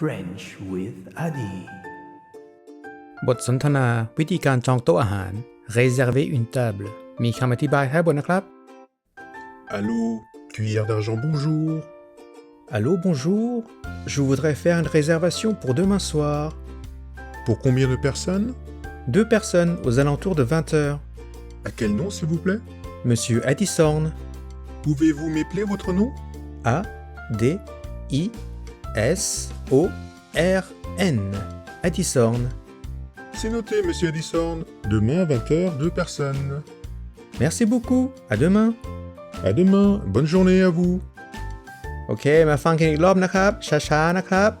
French with Adi บทสนทนาวิธีการจองโต๊ะอาหาร réserver une table มีคำอธิบายให้บนนะครับ Allô, cuillère d'argent, bonjour. Allô, bonjour. Je voudrais faire une réservation pour demain soir. Pour combien de personnes Deux personnes aux alentours de 20 heures. À quel nom, s'il vous plaît Monsieur Addison. Pouvez-vous m'épeler votre nom A D I S O-R-N. Attisorn. C'est noté, monsieur Attisorn. Demain, à 20h, deux personnes. Merci beaucoup. À demain. À demain. Bonne journée à vous. Ok, ma fin nakap, chacha nakap.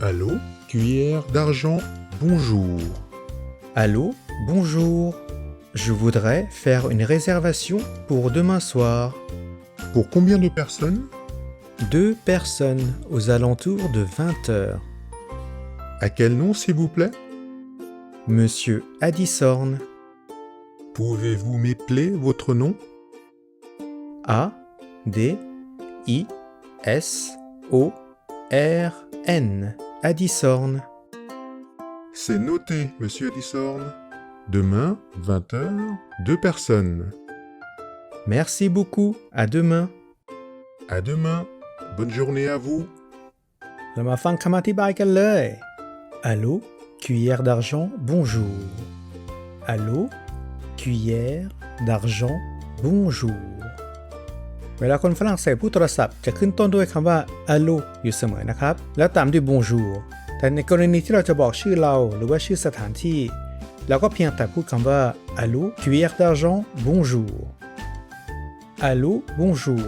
Allô, cuillère d'argent, bonjour. Allô, bonjour. Je voudrais faire une réservation pour demain soir. Pour combien de personnes? Deux personnes aux alentours de 20 heures. À quel nom, s'il vous plaît? Monsieur Addison. Pouvez-vous m'épeler votre nom? A D I S O R N. Addison. C'est noté, monsieur Addison. Demain, 20h, deux personnes. Merci beaucoup. À demain. À demain, bonne journée à vous. เรามาฟังคำอธิบายกันเลย Allô, cuillère d'argent, bonjour. Allô, cuillère d'argent, bonjour. เวลาคนฝรั่งเศสพูดโทรศัพท์จะขึ้นต้นด้วยคำว่า allo อยู่เสมอนะครับ แล้วตามด้วย bonjour แต่ในกรณีที่เราจะบอกชื่อเราหรือว่าชื่อสถานที่ เราก็เพียงแต่พูดคำว่า allo, cuillère d'argent, bonjour. allo, bonjour.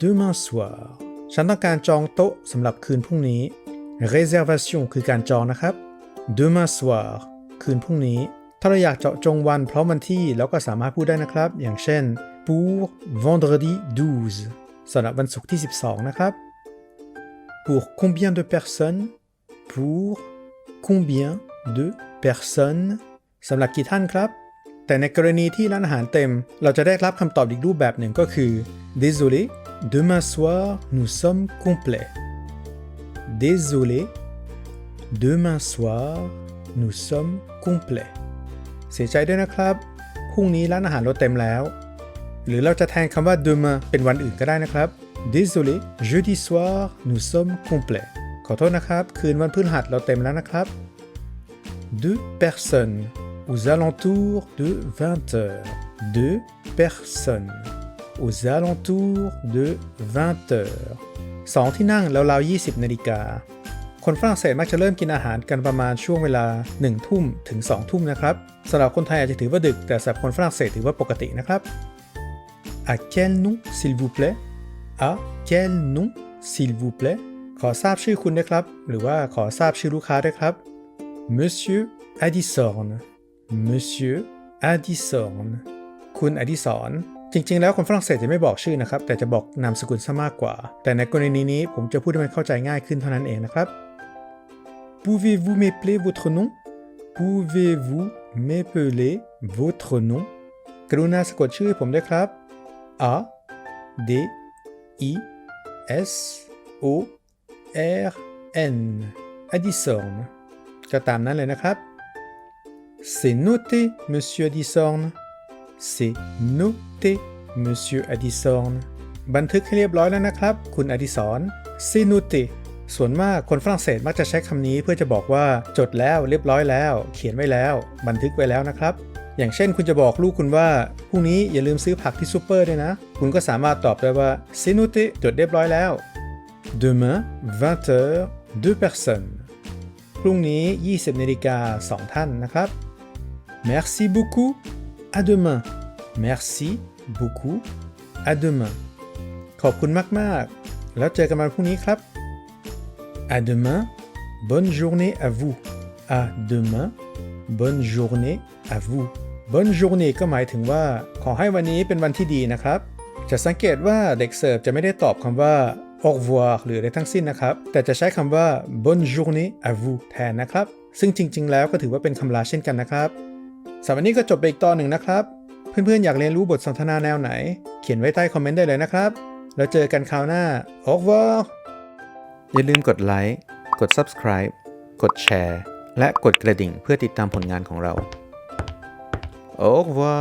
demain soir ฉันต้องการจองโต๊ะสำหรับคืนพรุ่งนี้ réservation คือการจองนะครับ demain soir คืนพรุ่งนี้ ถ้าเราอยากเจาะจงวันพราะวันที่เราก็สามารถพูดได้นะครับ อย่างเช่น pour vendredi 12สำหรับวันศุกร์ที่ 12 นะครับ pour combien de personnes pour combien de personnes สำหรับกี่ท่านครับ แต่ในกรณีที่ร้านอาหารเต็ม เราจะได้รับคำตอบอีกรูปแบบหนึ่งก็คือ désolé demain soir nous sommes complets désolé demain soir nous sommes complets เสียใจด้วยนะครับ พรุ่งนี้ร้านอาหารเราเต็มแล้ว หรือเราจะแทนคำว่า demain เป็นวันอื่นก็ได้นะครับ désolé jeudi soir nous sommes complets ขอโทษนะครับ คืนวันพฤหัสเราเต็มแล้วนะครับ deux personnes aux alentours de 20 heures. Deux personnes aux alentours de 20 heures. สองที่นั่งแล้วราว20 นาฬิกา คนฝรั่งเศสมักจะเริ่มกินอาหารกันประมาณช่วงเวลา 1 ทุ่มถึง 2 ทุ่มนะครับสำหรับคนไทยอาจจะถือว่าดึก แต่สำหรับคนฝรั่งเศสถือว่าปกตินะครับ À quel nom s'il vous plaît À quel nom s'il vous plaît ขอทราบชื่อคุณด้วยครับ หรือว่าขอทราบชื่อลูกค้าด้วยครับ Monsieur Addison Monsieur Addison คุณอดิศร จริง ๆ แล้วคนฝรั่งเศสจะไม่บอกชื่อนะครับ แต่จะบอกนามสกุลซะมากกว่า แต่ในกรณีนี้ผมจะพูดให้มันเข้าใจง่ายขึ้นเท่านั้นเองนะครับ Pouvez-vous m'épeler votre nom Pouvez-vous m'épeler votre nom กรุณาสะกดชื่อให้ผมด้วยครับ A D I S O R N Addison ก็ตามนั้นเลยนะครับ C'est noté, monsieur Addison. C'est noté, monsieur Addison. บันทึกให้เรียบร้อยแล้วนะครับ คุณอดิศร C'est noté ส่วนมากคนฝรั่งเศสมักจะใช้คำนี้เพื่อจะบอกว่าจดแล้วเรียบร้อยแล้ว เขียนไว้แล้ว บันทึกไว้แล้วนะครับ อย่างเช่นคุณจะบอกลูกคุณว่าพรุ่งนี้อย่าลืมซื้อผักที่ซูเปอร์ด้วยนะ คุณก็สามารถตอบได้ว่า C'est noté จดเรียบร้อยแล้ว demain 20h deux personnes พรุ่งนี้ 20นาฬิกา2ท่านนะครับ Merci beaucoup. À demain. Merci beaucoup. À demain. ขอบคุณมาก ๆ แล้วเจอกันวันพรุ่งนี้ครับ À demain. bonne journée à vous à demain bonne journée à vous bonne journée ก็หมายถึงว่า ขอให้วันนี้เป็นวันที่ดีนะครับ จะสังเกตว่าเด็กเสิร์ฟจะไม่ได้ตอบคำว่า au revoir หรืออะไรทั้งสิ้นนะครับ แต่จะใช้คำว่า bonne journée à vous แทนนะครับ ซึ่งจริง ๆ แล้วก็ถือว่าเป็นคำลาเช่นกันนะครับ สำหรับวันนี้ก็จบไปอีกตอนหนึ่งนะครับ เพื่อนๆอยากเรียนรู้บทสนทนาแนวไหน เขียนไว้ใต้คอมเมนต์ได้เลยนะครับ แล้วเจอกันคราวหน้าโอ้กว่าอย่าลืมกดไลค์ กด Subscribe กดแชร์ และกดกระดิ่งเพื่อติดตามผลงานของเราโอ้กว่า